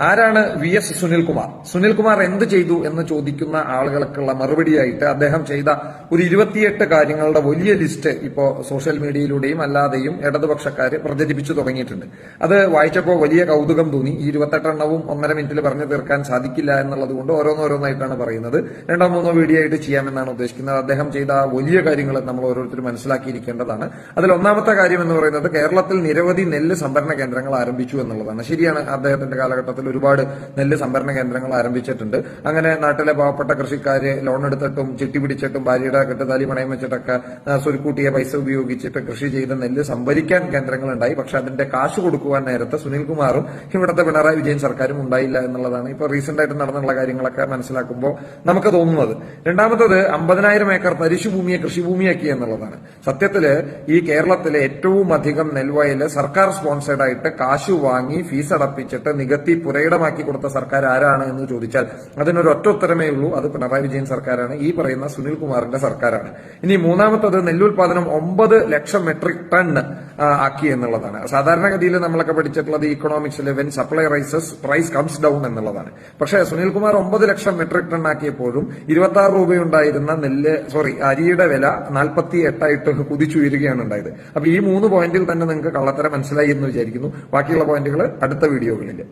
ആരാണ് V S Sunilkumar? Sunilkumar എന്ത് ചെയ്തു എന്ന് ചോദിക്കുന്ന ആളുകൾക്കുള്ള മറുപടിയായിട്ട് അദ്ദേഹം ചെയ്ത ഒരു ഇരുപത്തിയെട്ട് കാര്യങ്ങളുടെ വലിയ ലിസ്റ്റ് ഇപ്പോ സോഷ്യൽ മീഡിയയിലൂടെയും അല്ലാതെയും ഇടതുപക്ഷക്കാർ പ്രചരിപ്പിച്ചു തുടങ്ങിയിട്ടുണ്ട്. അത് വായിച്ചപ്പോൾ വലിയ കൗതുകം തോന്നി. ഈ ഇരുപത്തെട്ടെണ്ണവും ഒന്നര മിനിറ്റിൽ പറഞ്ഞു തീർക്കാൻ സാധിക്കില്ല എന്നുള്ളത് കൊണ്ട് ഓരോന്നോരോന്നായിട്ടാണ് പറയുന്നത്. രണ്ടോ മൂന്നോ വീഡിയോ ആയിട്ട് ചെയ്യാമെന്നാണ് ഉദ്ദേശിക്കുന്നത്. അദ്ദേഹം ചെയ്ത വലിയ കാര്യങ്ങൾ നമ്മൾ ഓരോരുത്തരും മനസ്സിലാക്കിയിരിക്കേണ്ടതാണ്. അതിൽ ഒന്നാമത്തെ കാര്യം എന്ന് പറയുന്നത് കേരളത്തിൽ നിരവധി നെല്ല് സംഭരണ കേന്ദ്രങ്ങൾ ആരംഭിച്ചു എന്നുള്ളതാണ്. ശരിയാണ് അദ്ദേഹത്തിന്റെ കാലഘട്ടത്തിൽ ഒരുപാട് നെല്ല് സംഭരണ കേന്ദ്രങ്ങൾ ആരംഭിച്ചിട്ടുണ്ട് അങ്ങനെ നാട്ടിലെ പാവപ്പെട്ട കൃഷിക്കാര് ലോൺ എടുത്തിട്ടും ചിട്ടി പിടിച്ചിട്ടും ഭാര്യയുടെ കെട്ടുതാലി പണയം വെച്ചിട്ടൊക്കെ സുരുക്കൂട്ടിയ പൈസ ഉപയോഗിച്ചിട്ട് കൃഷി ചെയ്ത് നെല്ല് സംഭരിക്കാൻ കേന്ദ്രങ്ങൾ ഉണ്ടായി പക്ഷെ അതിന്റെ കാശ് കൊടുക്കുവാൻ നേരത്തെ സുനിൽകുമാറും ഇവിടുത്തെ പിണറായി വിജയൻ സർക്കാരും ഉണ്ടായില്ല എന്നുള്ളതാണ്. ഇപ്പൊ റീസെന്റ് ആയിട്ട് നടന്നുള്ള കാര്യങ്ങളൊക്കെ മനസ്സിലാക്കുമ്പോൾ നമുക്ക് തോന്നുന്നത് രണ്ടാമത്തത് അമ്പതിനായിരം ഏക്കർ തരിശുഭൂമിയെ കൃഷിഭൂമിയാക്കി എന്നുള്ളതാണ്. സത്യത്തിൽ ഈ കേരളത്തിലെ ഏറ്റവും അധികം നെൽവയൽ സർക്കാർ സ്പോൺസേഡ് ആയിട്ട് കാശ് വാങ്ങി ഫീസ് അടപ്പിച്ചിട്ട് നികത്തി പുരയിടമാക്കി കൊടുത്ത സർക്കാർ ആരാണ് എന്ന് ചോദിച്ചാൽ അതിനൊരു ഒറ്റ ഉത്തരമേ ഉള്ളൂ. അത് പിണറായി വിജയൻ സർക്കാരാണ്. ഈ പറയുന്ന സുനിൽ കുമാറിന്റെ സർക്കാരാണ്. ഇനി മൂന്നാമത്തത് നെല്ലുൽപാദനം ഒമ്പത് ലക്ഷം മെട്രിക് ടൺ ആക്കി എന്നുള്ളതാണ്. സാധാരണഗതിയിൽ നമ്മളൊക്കെ പഠിച്ചിട്ടുള്ളത് ഇക്കണോമിക്സിൽ when supply rises price comes down എന്നുള്ളതാണ്. പക്ഷേ സുനിൽകുമാർ ഒമ്പത് ലക്ഷം മെട്രിക് ടൺ ആക്കിയപ്പോഴും ഇരുപത്തി ആറ് രൂപയുണ്ടായിരുന്ന നെല്ല് സോറി അരിയുടെ വില നാൽപ്പത്തി എട്ടായിട്ട് കുതിച്ചുയരുകയാണ് ഉണ്ടായത്. അപ്പൊ ഈ മൂന്ന് പോയിന്റിൽ തന്നെ നിങ്ങൾക്ക് കള്ളത്തരം മനസ്സിലായി എന്ന് വിചാരിക്കുന്നു. ബാക്കിയുള്ള പോയിന്റുകൾ അടുത്ത വീഡിയോകളിൽ